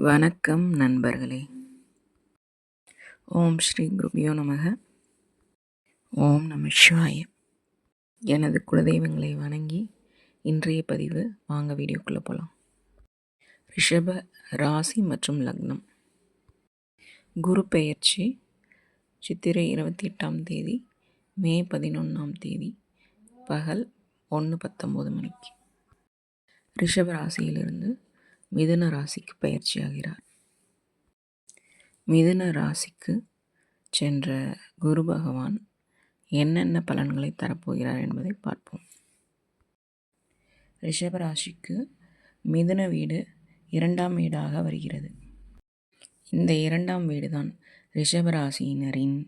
வணக்கம் நண்பர்களே. ஓம் ஸ்ரீ குருபியோ நமக. ஓம் நம சிவாய. எனது குலதெய்வங்களை வணங்கி இன்றைய பதிவு வாங்க வீடியோக்குள்ளே போகலாம் ரிஷப ராசி மற்றும் லக்னம். குரு பெயர்ச்சி சித்திரை இருபத்தி எட்டாம் தேதி மே பதினொன்றாம் தேதி பகல் ஒன்று பத்தொம்போது மணிக்கு. ரிஷப ராசியிலிருந்து மிதுன ராசிக்கு பயிற்சியாகிறார். மிதுன ராசிக்கு சென்ற குரு பகவான் என்னென்ன பலன்களை தரப்போகிறார் என்பதை பார்ப்போம். ரிஷபராசிக்கு மிதுன வீடு இரண்டாம் வீடாக வருகிறது. இந்த இரண்டாம் வீடு தான் ரிஷபராசியினரின்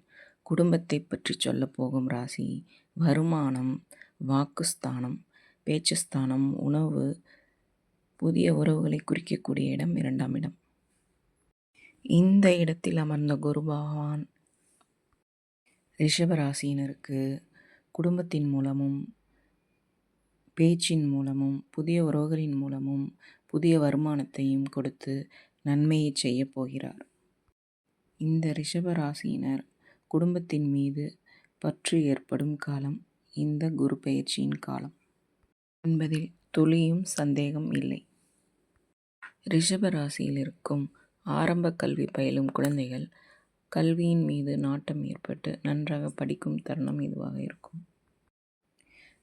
குடும்பத்தை பற்றி சொல்ல போகும் ராசி. வருமானம் வாக்குஸ்தானம் பேச்சுஸ்தானம் உணவு புதிய உறவுகளை குறிக்கக்கூடிய இடம் இரண்டாம் இடம். இந்த இடத்தில் அமர்ந்த குரு பகவான் ரிஷபராசினருக்கு குடும்பத்தின் மூலமும் பேச்சின் மூலமும் புதிய உறவுகளின் மூலமும் புதிய வருமானத்தையும் கொடுத்து நன்மையை செய்ய போகிறார். இந்த ரிஷபராசியினர் குடும்பத்தின் மீது பற்று ஏற்படும் காலம் இந்த குரு பயிற்சியின் காலம். என்பதில் துளியும் சந்தேகம் இல்லை. ரிஷப ராசியில் இருக்கும் ஆரம்ப கல்வி பயிலும் குழந்தைகள் கல்வியின் மீது நாட்டம் ஏற்பட்டு நன்றாக படிக்கும் தருணம் இதுவாக இருக்கும்.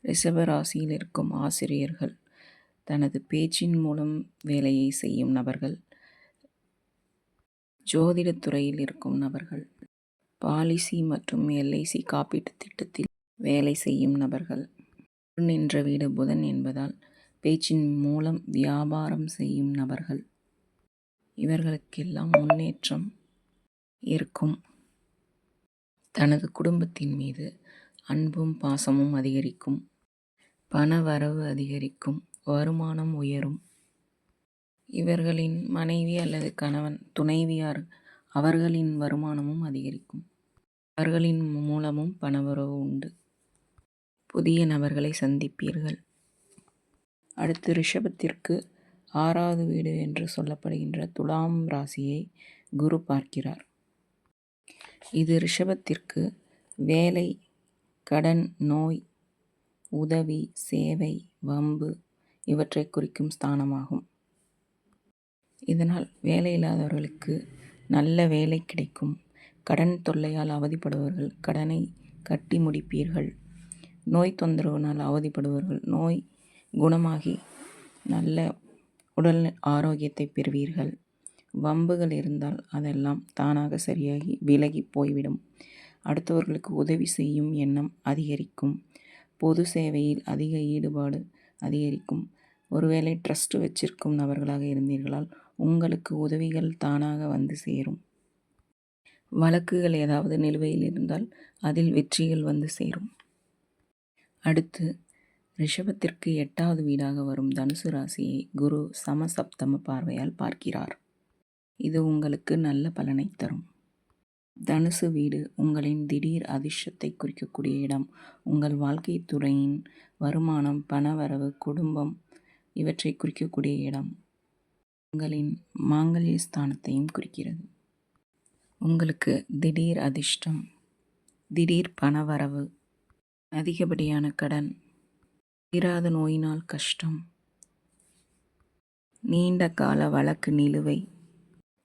ரிஷப ராசியில் இருக்கும் ஆசிரியர்கள் தனது பேச்சின் மூலம் வேலையை செய்யும் நபர்கள் ஜோதிடத்துறையில் இருக்கும் நபர்கள் பாலிசி மற்றும் எல்ஐசி காப்பீட்டு திட்டத்தில் வேலை செய்யும் நபர்கள் நின்ற வீடு புதன் என்பதால் பேச்சின் மூலம் வியாபாரம் செய்யும் நபர்கள். இவர்களுக்கெல்லாம் முன்னேற்றம் இருக்கும். தனது குடும்பத்தின் மீது அன்பும் பாசமும் அதிகரிக்கும். பண வரவு அதிகரிக்கும். வருமானம் உயரும். இவர்களின் மனைவி அல்லது கணவன் துணைவியார் அவர்களின் வருமானமும் அதிகரிக்கும். அவர்களின் மூலமும் பணவரவு உண்டு. புதிய நபர்களை சந்திப்பீர்கள். அடுத்து ரிஷபத்திற்கு ஆறாவது வீடு என்று சொல்லப்படுகின்ற துலாம் ராசியை குரு பார்க்கிறார். இது ரிஷபத்திற்கு வேலை கடன் நோய் உதவி சேவை வம்பு இவற்றை குறிக்கும் ஸ்தானமாகும். இதனால் வேலை இல்லாதவர்களுக்கு நல்ல வேலை கிடைக்கும். கடன் தொல்லையால் அவதிப்படுபவர்கள் கடனை கட்டி முடிப்பீர்கள். நோய் தொந்தரவுனால் அவதிப்படுபவர்கள் நோய் குணமாகி நல்ல உடல் ஆரோக்கியத்தை பெறுவீர்கள். வம்புகள் இருந்தால் அதெல்லாம் தானாக சரியாகி விலகி போய்விடும். அடுத்தவர்களுக்கு உதவி செய்யும் எண்ணம் அதிகரிக்கும். பொது சேவையில் அதிக ஈடுபாடு அதிகரிக்கும். ஒருவேளை ட்ரஸ்ட் வச்சிருக்கும் நபர்களாக இருந்தீர்களால் உங்களுக்கு உதவிகள் தானாக வந்து சேரும். வழக்குகள் ஏதாவது நிலுவையில் இருந்தால் அதில் வெற்றிகள் வந்து சேரும். அடுத்து ரிஷபத்திற்கு எட்டாவது வீடாக வரும் தனுசு ராசியை குரு சமசப்தம பார்வையால் பார்க்கிறார். இது உங்களுக்கு நல்ல பலனை தரும். தனுசு வீடு உங்களின் திடீர் அதிர்ஷ்டத்தை குறிக்கக்கூடிய இடம். உங்கள் வாழ்க்கை துறையின் வருமானம் பணவரவு குடும்பம் இவற்றை குறிக்கக்கூடிய இடம். உங்களின் மாங்கல்ய ஸ்தானத்தையும் குறிக்கிறது. உங்களுக்கு திடீர் அதிர்ஷ்டம் திடீர் பணவரவு அதிகப்படியான கடன் தீராத நோயினால் கஷ்டம். நீண்ட கால வழக்கு நிலுவை.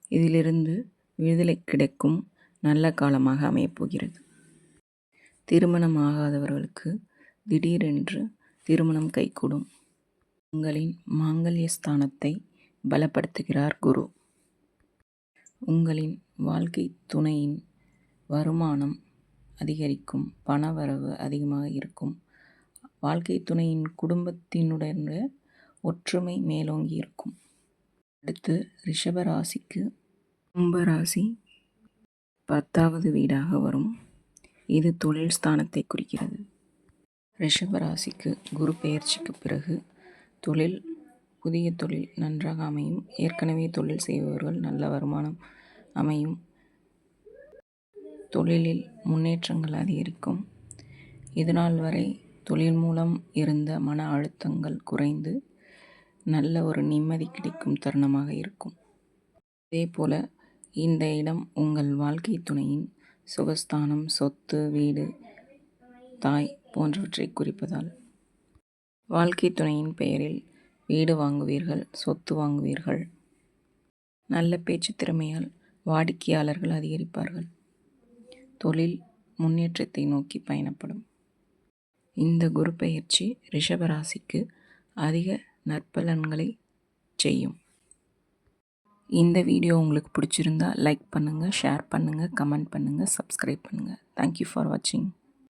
இதிலிருந்து விடுதலை கிடைக்கும் நல்ல காலமாக அமையப்போகிறது. திருமணம் ஆகாதவர்களுக்கு திடீரென்று திருமணம் கைகூடும். உங்களின் மாங்கல்ய ஸ்தானத்தை பலப்படுத்துகிறார் குரு. உங்களின் வாழ்க்கை துணையின் வருமானம் அதிகரிக்கும் பணவரவு அதிகமாக இருக்கும். வாழ்க்கை துணையின் குடும்பத்தினுடைய ஒற்றுமை மேலோங்கி இருக்கும் அடுத்து ரிஷபராசிக்கு கும்பராசி பத்தாவது வீடாக வரும். இது தொழில் ஸ்தானத்தை குறிக்கிறது. ரிஷபராசிக்கு குரு பெயர்ச்சிக்கு பிறகு தொழில் புதிய தொழில் நன்றாக அமையும். ஏற்கனவே தொழில் செய்பவர்கள் நல்ல வருமானம் அமையும். தொழிலில் முன்னேற்றங்கள் அதிகரிக்கும். இதுநாள் வரை தொழில் மூலம் இருந்த மன அழுத்தங்கள் குறைந்து நல்ல ஒரு நிம்மதி கிடைக்கும் தருணமாக இருக்கும். அதேபோல இந்த இடம் உங்கள் வாழ்க்கை துணையின் சுகஸ்தானம் சொத்து வீடு தாய் போன்றவற்றை குறிப்பதால். வாழ்க்கை துணையின் பெயரில் வீடு வாங்குவீர்கள் சொத்து வாங்குவீர்கள். நல்ல பேச்சு திறமையால் வாடிக்கையாளர்கள் அதிகரிப்பார்கள். தொழில் முன்னேற்றத்தை நோக்கி பயணப்படும். இந்த குரு பெயர்ச்சி ரிஷபராசிக்கு அதிக நற்பலன்களை செய்யும். இந்த வீடியோ உங்களுக்கு பிடிச்சிருந்தா லைக் பண்ணுங்கள் ஷேர் பண்ணுங்கள் கமெண்ட் பண்ணுங்கள் சப்ஸ்கிரைப் பண்ணுங்கள் தேங்க்யூ ஃபார் வாட்சிங்